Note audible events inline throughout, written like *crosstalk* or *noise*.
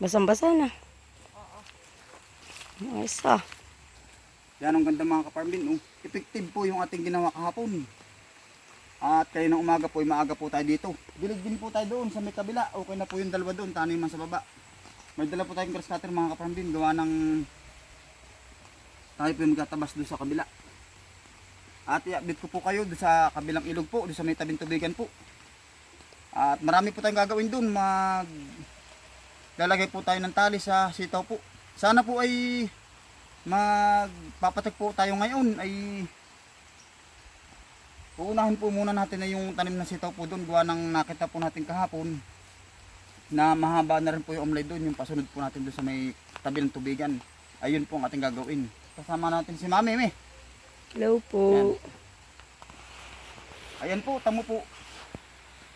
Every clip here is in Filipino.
Basang-basa na. Ayos ah. Yan ang ganda mga kaparmin. Oh. Effective po yung ating ginawa kahapon. At kayo ng umaga po, maaga po tayo dito. Bilig din po tayo doon sa may kabila. Okay na po yung dalawa doon, taniman sa baba. May dala po tayong grass cutter mga kaparmin. Gawa ng tayo po yung magtatabas doon sa kabila. At i-update ko po kayo doon sa kabilang ilog po, doon sa may tabing tubigan po. At marami po tayong gagawin doon. Mag lalagay po tayo ng tali sa sitaw po. Sana po ay magpapatek po tayo ngayon ay uunahin po muna natin na yung tanim ng sitaw po doon. Gawa ng nakita po natin kahapon na mahaba na rin po yung umlay doon yung pasunod po natin doon sa may tabi ng tubigan. Ayun po ang ating gagawin. Kasama natin si mami me Hello po. ayan po tamo po.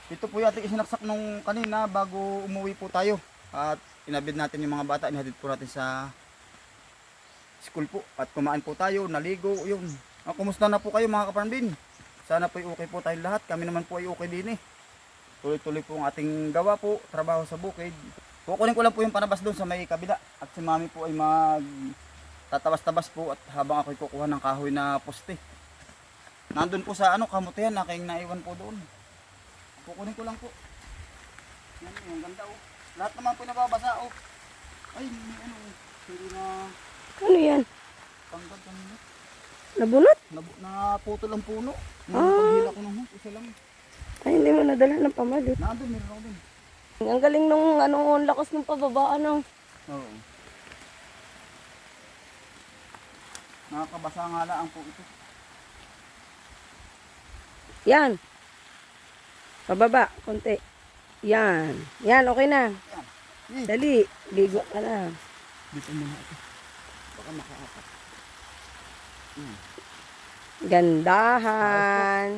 Ito po yung ating isinaksak nung kanina bago umuwi po tayo at inabid natin yung mga bata inihatid po natin sa school po. At kumain po tayo naligo yun. Ah, kumusta na po kayo mga kaparmbin sana po ay okay po tayong lahat. Kami naman po ay okay din eh. Tuloy-tuloy po ang ating gawa po trabaho sa bukid. Kukunin ko lang po yung panabas doon sa may kabila. At si mami po ay mag tatabas-tabas po at habang ako'y kukuha ng kahoy na poste. Nandun po sa ano kamutihan aking naiwan po doon. Kukunin ko lang po. Yan yung ganda oh lahat naman po nababasa oh ay may ano oh. hindi na Ano yan? panggad kanina Nabunot? Nabu- naputol ang puno yung Ah. paghila ko ng hus isa lang Ay, hindi mo nadala ng pamalot. nandun meron ako din Ang galing nung ano, lakas ng pababa, ano. oo nakakabasa nga lang po ito Yan. Pababa, konti. Yan. Yan, okay na. yan eh, Dali, ligo ka na. dito muna ito baka makaapat Gandahan.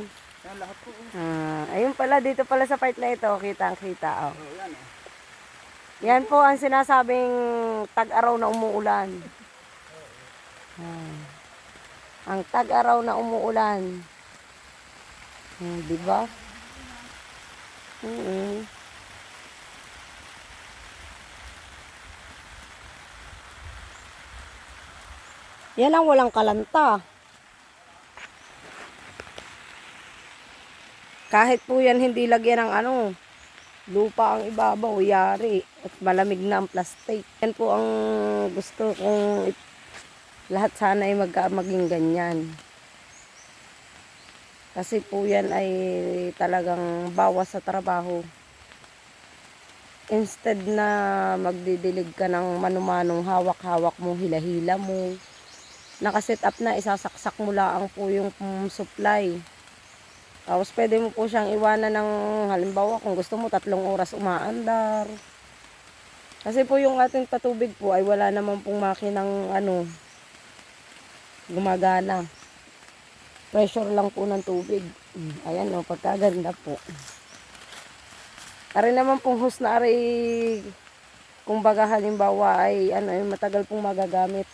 yan lahat po oh. Ah, ayun pala, dito pala sa part na ito, kita-kita. Oh. oh yan oh Yan po ang sinasabing tag-araw na umuulan. Ah. Ang tag-araw na umuulan. Ah, di ba? Mm Yan ang walang kalanta. Kahit po yan hindi lagyan ng ano, lupa ang ibabaw, yari. At malamig na ang plastic. Yan po ang gusto kong lahat sana ay mag maging ganyan. Kasi po yan ay talagang bawas sa trabaho. Instead na magdidilig ka ng manumanong hawak-hawak mo, hila-hila mo. Nakaset up na, isasaksak mo lang po yung mm, supply. Tapos pwede mo po siyang iwanan ng halimbawa kung gusto mo tatlong oras umaandar. Kasi po yung ating patubig po ay wala naman pong makinang ano gumagana. Pressure lang po ng tubig. Ayan o, pagkaganda po. Ari naman pong hose na ari kung baga halimbawa ay ano ay matagal pong magagamit.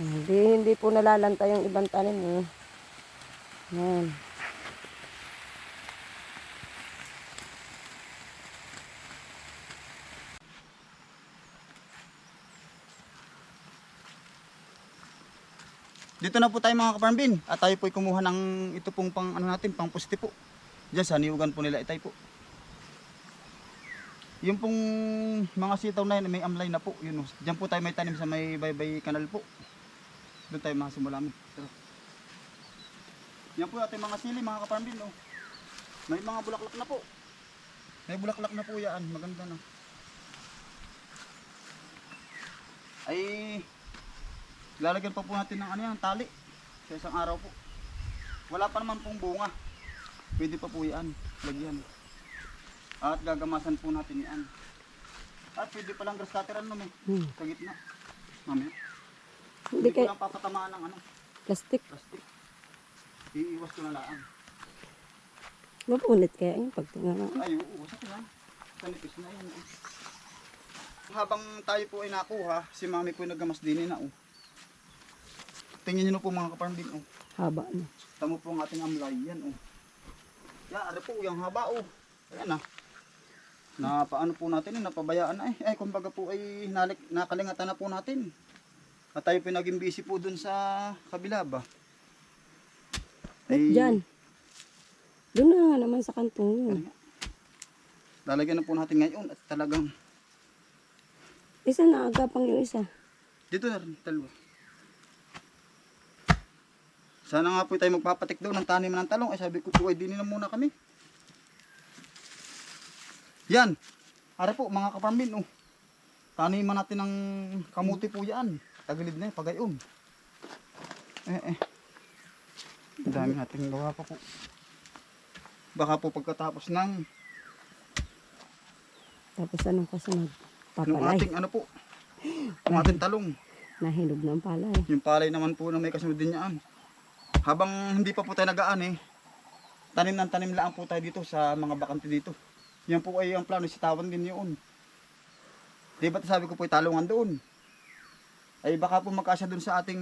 Hindi, hindi po nalalanta yung ibang tanim eh. Yan. Dito na po tayo mga kaparmbin at tayo po ay kumuha ng ito pong pang ano natin, pang puste po. Diyan sa niugan po nila itay po. Yung pong mga sitaw na yun, may amlay na po. Yun. Diyan po tayo may tanim sa may baybay kanal po. Doon tayo mga simula mo. Tara. Yan po ating mga sili mga kaparmbin. Oh. May mga bulaklak na po. May bulaklak na po yan. Maganda na. Ay, lalagyan pa po natin ng ano yan, tali. Sa isang araw po. Wala pa naman pong bunga. Pwede pa po yan. Lagyan. At gagamasan po natin yan. At pwede palang grass cutter ano may. Hmm. Sa gitna. Mamaya. Hindi Hindi ko kay lang papatamaan ng ano, plastic. plastic. Iiwas ko na lang. Mapunit kaya yung pagtingin. Ay, oo, sa yan. Kanipis na yan. eh. Habang tayo po ay nakuha, si mami po ay naggamas din na. Oh. Tingnan nyo na po mga kaparmbin. Oh. Haba na. Tamo po ang ating amlay. Yan. Oh. Yan, ano po, yung haba. Oh. Ayan ah. Na paano po natin, eh, napabayaan na eh. Ay, kumbaga po ay nalik, nakalingatan na po natin. At tayo po naging busy po dun sa kabila ba? Ay, Diyan. Doon na naman sa kantong yun. Lalagyan na po natin ngayon at talagang Isa na agapang yung isa. dito na rin, dalawa. Sana nga po tayo magpapatik daw ng tanim ng talong. Ay sabi ko po ay dinin na muna kami. Yan. Ara po mga kaparmin oh. Taniman natin ng kamuti po yan. Tagilid na yun, pagayon. Eh eh. Ang dami nating gawa pa po. Baka po pagkatapos ng Tapos anong kasunod? ng Papalay. ating ano po. Ng ating talong. Nahinog ng palay. Yung palay naman po na may kasunod din yan. Habang hindi pa po tayo nagaan eh, tanim ng tanim lang po tayo dito sa mga bakante dito. Yan po ay ang plano, sitawan din yun. Di ba sabi ko po talungan doon? Ay baka po magkasya doon sa ating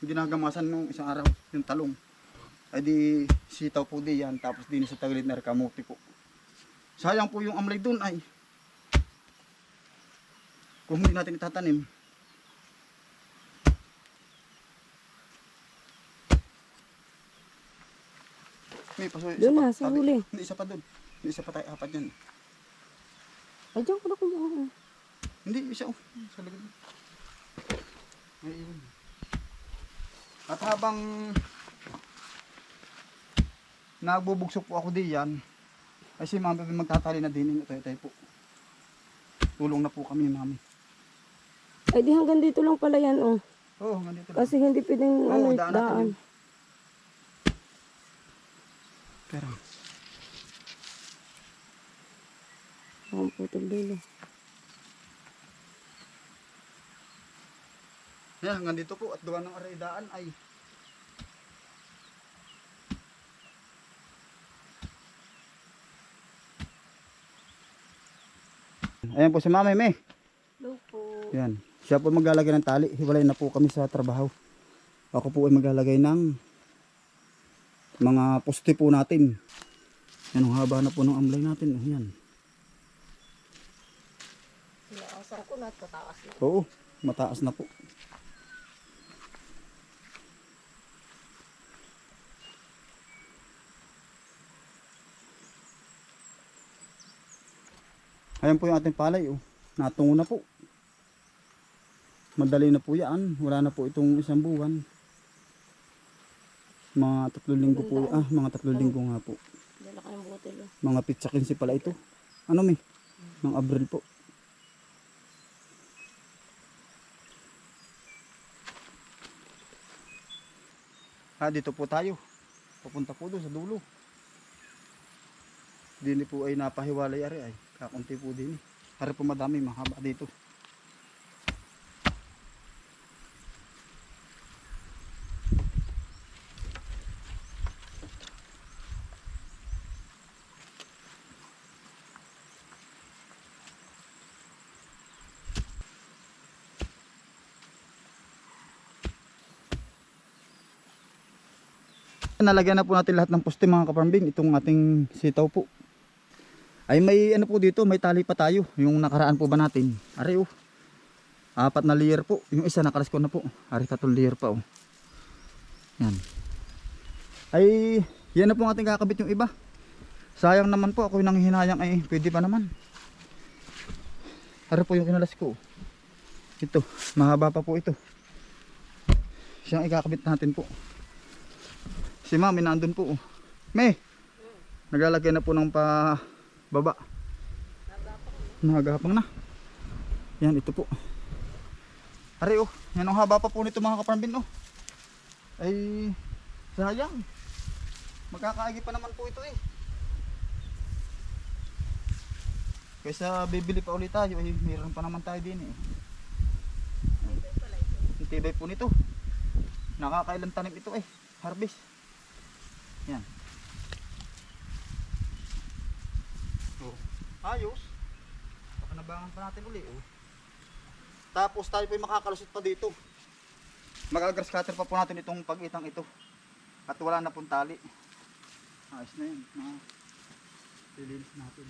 ginagamasan nung isang araw, yung talong. Ay di sitaw po di yan, tapos din sa tagilid na kamuti po. Sayang po yung amlay doon ay kung hindi natin itatanim, May paso, Doon na, sa huli. Hindi, isa pa doon. Hindi, isa pa tayo. Apat yan. Ay, diyan ko na kumuha. Hindi, isa oh. Sa likod. Iwan. At habang nagbubugsok po ako diyan, ay si mami magtatali na din. Ito, ito po. Tulong na po kami, mami. Ay, di hanggang dito lang pala yan, oh. Oo, oh, nandito lang. Kasi hindi pwedeng Oo, ano, daan daan. Pero, Ang putol dulo. Yan, hanggang dito po. At gawa ng araydaan ay Ayan po si Mami May. Hello po. Yan. Siya po maglalagay ng tali. Hiwalay na po kami sa trabaho. Ako po ay maglalagay ng mga poste po natin. Yan ang haba na po ng amlay natin. Oh, yan. Sinakasan ko na, tataas na. Oo, mataas na po. Ayan po yung ating palay. Oh. Natungo na po. Madali na po yan. Wala na po itong isang buwan. Mga tatlong linggo po. Ah, mga tatlong linggo nga po. Mga pizza 15 pala ito. Ano may? Mga Abril po. Ah, dito po tayo. Papunta po doon sa dulo. Dini po ay napahiwalay ari ay. Kakunti po din. Ari po madami mahaba dito. Nalagyan na po natin lahat ng poste mga kaparambing. Itong ating sitaw po. Ay may ano po dito, may tali pa tayo. Yung nakaraan po ba natin. Ari oh. Apat na layer po. Yung isa nakarasko na po. Ari tatlong layer pa oh. Yan. Ay yan na po ating kakabit yung iba. Sayang naman po ako yung nanghihinayang ay pwede pa naman. Ari po yung kinalas ko. Ito, mahaba pa po ito. Siyang ikakabit natin po. Si mami nandun po. oh. May. Naglalagay na po ng pa baba. Nagapang na. Yan ito po. Ari oh, yan ang haba pa po nito mga kaparambin oh. Ay sayang. Magkakaagi pa naman po ito eh. Kaysa bibili pa ulit tayo, ay meron pa naman tayo din eh. Ang tibay po nito. Nakakailan tanim ito eh. Harvest. Yan. Ayos. Baka nabangan pa natin uli oh. Tapos tayo po makakalusit pa dito. Mag-agras cutter pa po natin itong pagitang ito. At wala na pong tali. Ayos na yun. Ah, Lilinis natin.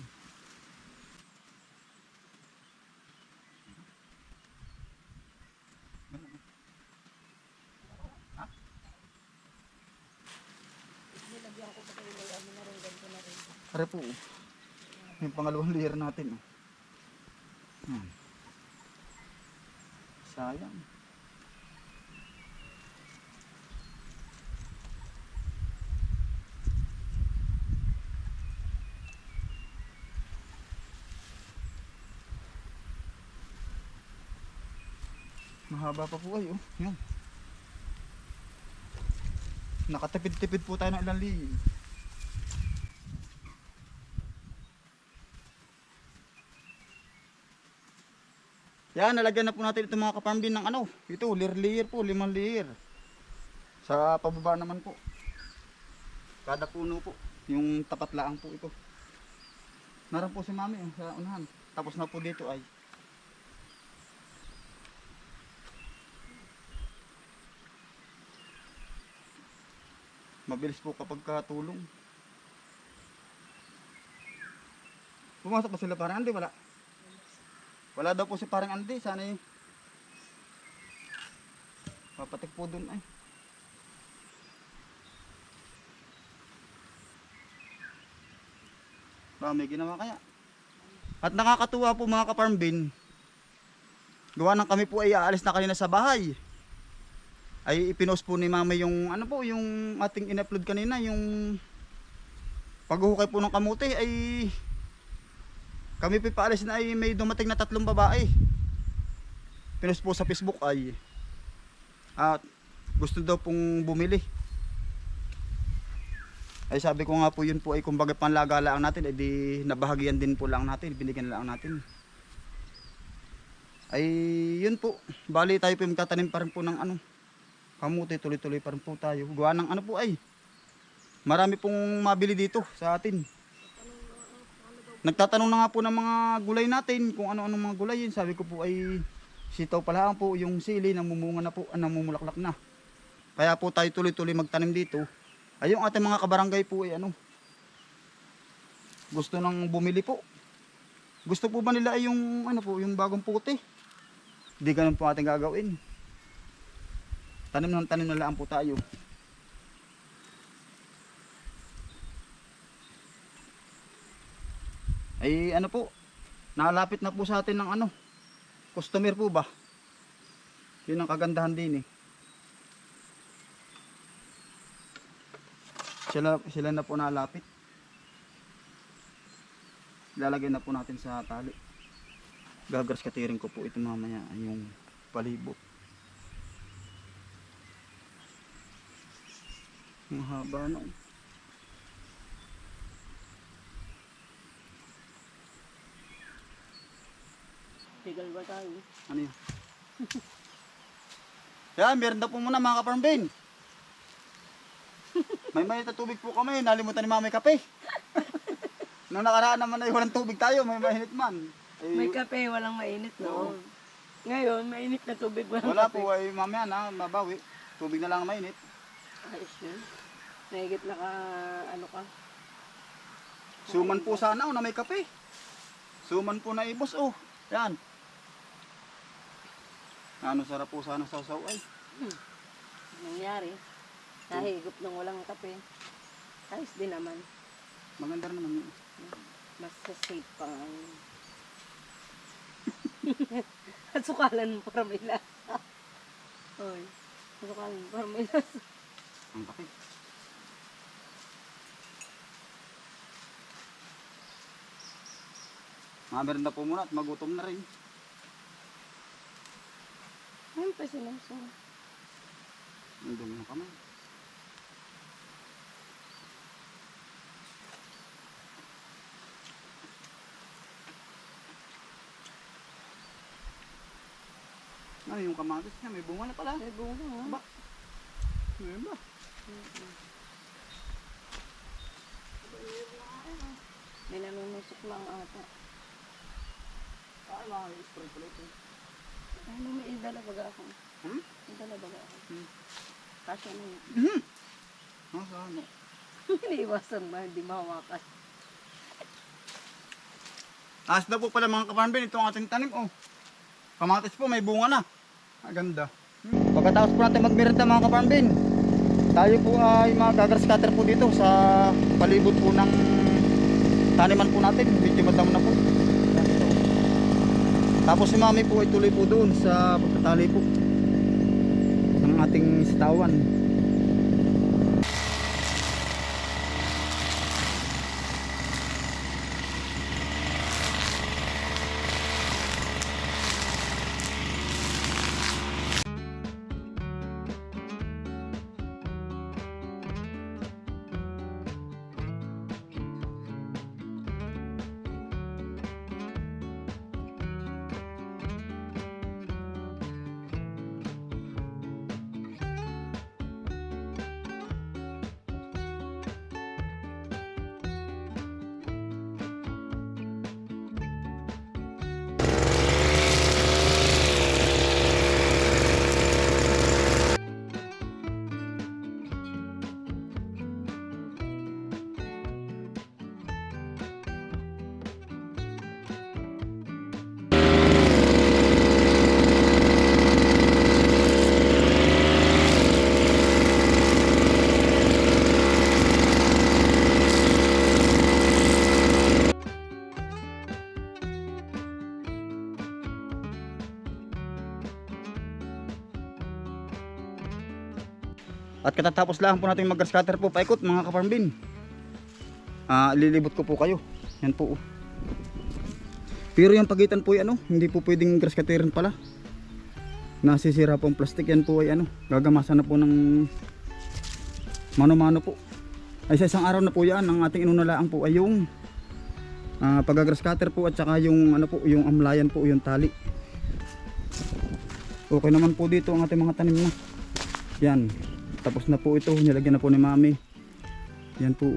Nilagyan ko pa kayo ng ano na rin, ganito na rin. Are po. Oh. Yung pangalawang layer natin. Oh. Hmm. Sayang. Mahaba pa po ay oh. Yan. Nakatipid-tipid po tayo ng ilang liin. Yan, nalagyan na po natin itong mga kaparm din ng ano. Ito, lir-lir po, limang lir. Sa pababa naman po. Kada puno po. Yung tapat laang po ito. Naran po si mami oh, sa unahan. Tapos na po dito ay. Mabilis po kapag katulong. Pumasok pa sila parang Andy, wala. Wala daw po si parang Andy, sana eh. Papatik po dun ay. May ginawa kaya. At nakakatuwa po mga kaparm bin. Gawa ng kami po ay aalis na kanina sa bahay. Ay ipinost po ni mama yung ano po yung ating in-upload kanina yung paghuhukay po ng kamote ay kami po paalis na ay may dumating na tatlong babae. Pinost po sa Facebook ay at gusto daw pong bumili. Ay sabi ko nga po yun po ay kumbaga panlaga lang natin ay di nabahagian din po lang natin, binigyan lang natin. Ay yun po, bali tayo po magtatanim pa rin po ng ano, kamuti tuloy-tuloy pa rin po tayo. Gawa ng ano po ay, marami pong mabili dito sa atin. Nagtatanong na nga po ng mga gulay natin kung ano-anong mga gulay yun. Sabi ko po ay sitaw pala po yung sili namumunga na po, ah, namumulaklak na. Kaya po tayo tuloy-tuloy magtanim dito. Ay yung ating mga kabarangay po ay ano. Gusto nang bumili po. Gusto po ba nila ay yung ano po, yung bagong puti? Hindi ganun po ating gagawin. Tanim ng tanim na lang po tayo. Ay ano po, nalapit na po sa atin ng ano, customer po ba? Yun ang kagandahan din eh. Sila, sila na po nalapit. Lalagay na po natin sa tali. Gagras katirin ko po ito mamaya yung palibot. Ang haba na. Tigal ba tayo? Ano yun? *laughs* Yan, meron na po muna mga kaparm bin. May na tubig po kami, nalimutan ni mami kape. *laughs* Nung nakaraan naman ay walang tubig tayo, may mainit man. Ay, May kape, walang mainit Oo. no. Ngayon, mainit na tubig, walang wala kape. po ay mamaya na, mabawi. Tubig na lang ang mainit. Ayos yun. Nahigit na ka, ano ka. Suman po sana oh, na may kape. Suman po na ibos oh. Yan. Ano sarap po sana sausaw ay. Nangyari. Nahigop ng walang kape. Ayos din naman. Maganda naman yun. Mas safe pa nga yun. *laughs* At sukalan mo para may lasa. *laughs* Oy. Sukalan mo para may lasa. Ang kape. Mga na po muna at magutom na rin. Pa sinuso. Ang dumi na kami. Ano yung kamatis niya? May bunga na pala. Ay, bunga nga. Ba? Ano ba? May nanunusok lang ata. Ay, mga spray pala ito. *laughs* Ay, may idala baga ako. Hmm? Idala baga ako. Hmm. Kasya na yun. Mhm. Ah, sa ano? Iniiwasan ba, hindi mahawakan. Taas na po pala mga kaparambin, ito ang ating tanim. Oh. Kamatis po, may bunga na. Ah, ganda. Pagkatapos po natin magmirita mga kaparambin, tayo po ay magagrass cutter po dito sa palibot po ng taniman po natin. Medyo madam na po. Tapos si mami po ay tuloy po doon sa pagtatali po ng ating sitawan. Katatapos lang po natin mag-grass cutter po paikot mga kaparmbin. Ah, lilibot ko po kayo. Yan po. oh. Pero yung pagitan po ay ano, hindi po pwedeng grass pala. Nasisira po ang plastic yan po ay ano, gagamasan na po ng mano-mano po. Ay sa isang araw na po yan, ang ating inunalaang po ay yung ah, pag-grass cutter po at saka yung ano po, yung amlayan po, yung tali. Okay naman po dito ang ating mga tanim na. Yan. Tapos na po ito. Nilagyan na po ni mami. Yan po.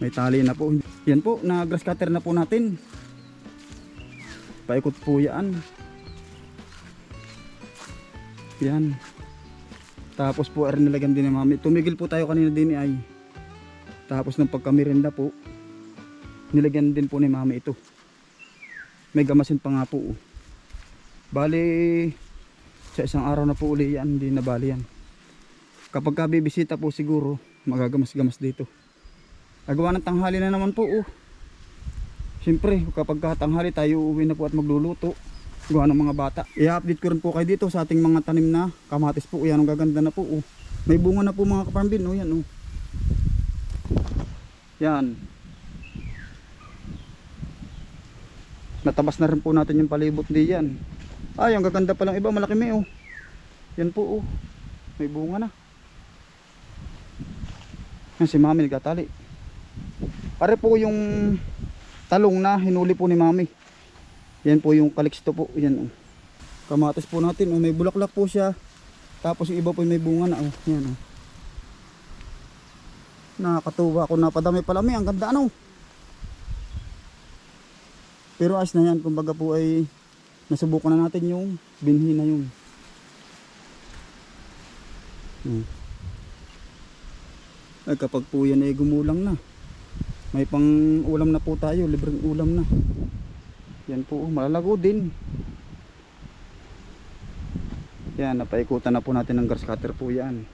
May tali na po. Yan po. Na grass cutter na po natin. Paikot po yan. Yan. Tapos po ay nilagyan din ni mami. Tumigil po tayo kanina din ay. Tapos nung pagkamirenda po. Nilagyan din po ni mami ito. May gamasin pa nga po. Bali, sa isang araw na po uli yan, hindi na bali yan. Kapag ka bibisita po siguro, magagamas-gamas dito. Nagawa ng tanghali na naman po. Oh. Siyempre, kapag ka tanghali tayo uuwi na po at magluluto. Gawa ng mga bata. I-update ko rin po kayo dito sa ating mga tanim na kamatis po. Yan, ang gaganda na po. Oh. May bunga na po mga kaparambin. Oh, yan, oh. Yan. Natabas na rin po natin yung palibot di yan. Ay, ang gaganda pa lang iba, malaki may oh. Yan po oh. May bunga na. Yan si Mami nagtatali. Pare po yung talong na hinuli po ni Mami. Yan po yung kaliksto po, yan oh. Kamatis po natin, oh, may bulaklak po siya. Tapos yung iba po may bunga na oh. Yan oh. Nakakatuwa ako napadami pala may, ang ganda ano. Pero ayos na yan, kumbaga po ay nasubukan na natin yung binhi na yun. Hmm. Ay kapag po yan ay gumulang na. May pang ulam na po tayo, libreng ulam na. Yan po, malalago din. Yan, napaikutan na po natin ng grass cutter po yan.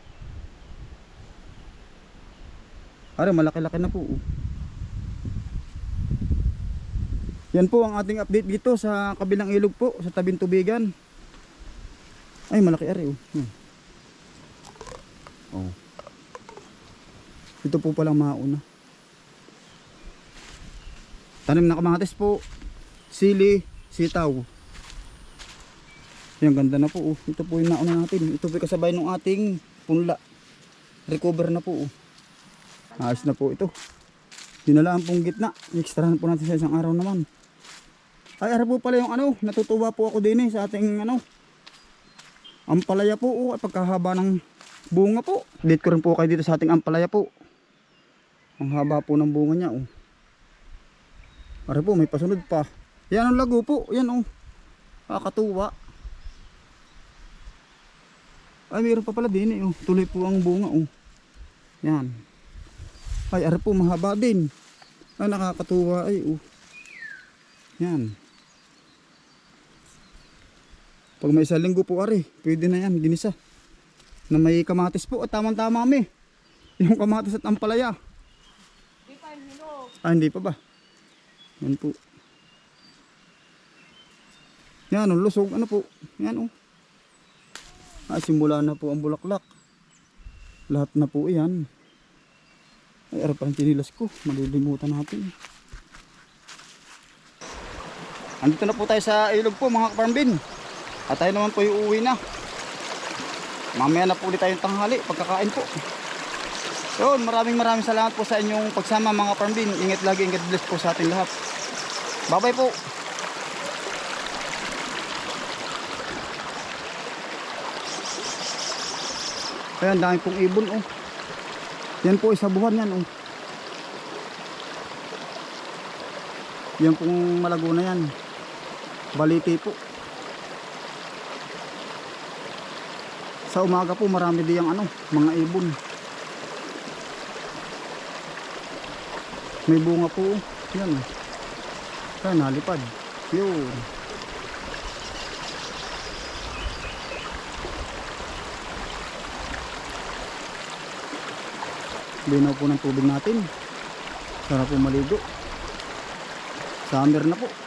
Are, malaki-laki na po. oh. Yan po ang ating update dito sa kabilang ilog po, sa tabing tubigan. Ay, malaki ari oh. Hmm. Oh. Ito po palang mauna. Tanim na kamatis po. Sili, sitaw. Yan, ganda na po. Oh. Ito po yung nauna natin. Ito po kasabay ng ating punla. Recover na po. Oh. Ayos na po ito. Dinalaan pong gitna. Extrahan po natin sa isang araw naman. Ay, ara po pala yung ano, natutuwa po ako din eh sa ating ano. Ampalaya po, oh, pagkahaba ng bunga po. Date ko rin po kayo dito sa ating ampalaya po. Ang haba po ng bunga niya, oh. Ara po, may pasunod pa. Yan ang lago po, yan oh. Kakatuwa. Ay, mayroon pa pala din eh, oh. Tuloy po ang bunga, oh. Yan. Ay, ara po, mahaba din. Ay, nakakatuwa ay, oh. Yan. Pag may isang linggo po ari, pwede na yan, ginisa. Na may kamatis po, at tamang tama kami. Yung kamatis at ampalaya. Di pa Ah, hindi pa ba? Yan po. Yan, oh, lusog. Ano po? Yan, oh. Ah, simula na po ang bulaklak. Lahat na po yan. Ay, araw pa ang tinilas ko. Malilimutan natin. Andito na po tayo sa ilog po mga kaparambin. At tayo naman po yung uwi na. Mamaya na po ulit tayong tanghali pagkakain po. Yun, maraming maraming salamat po sa inyong pagsama mga kaparambin. Ingat lagi, ingat bless po sa ating lahat. Bye bye po. Ayan, dami pong ibon oh. Yan po isa buwan yan oh. Yan pong malago na yan. Baliti po. Sa umaga po marami diyang ano, mga ibon. May bunga po. oh. Yan oh. Kaya nalipad. Yun. Linaw po ng tubig natin. Sarap po maligo. Summer na po.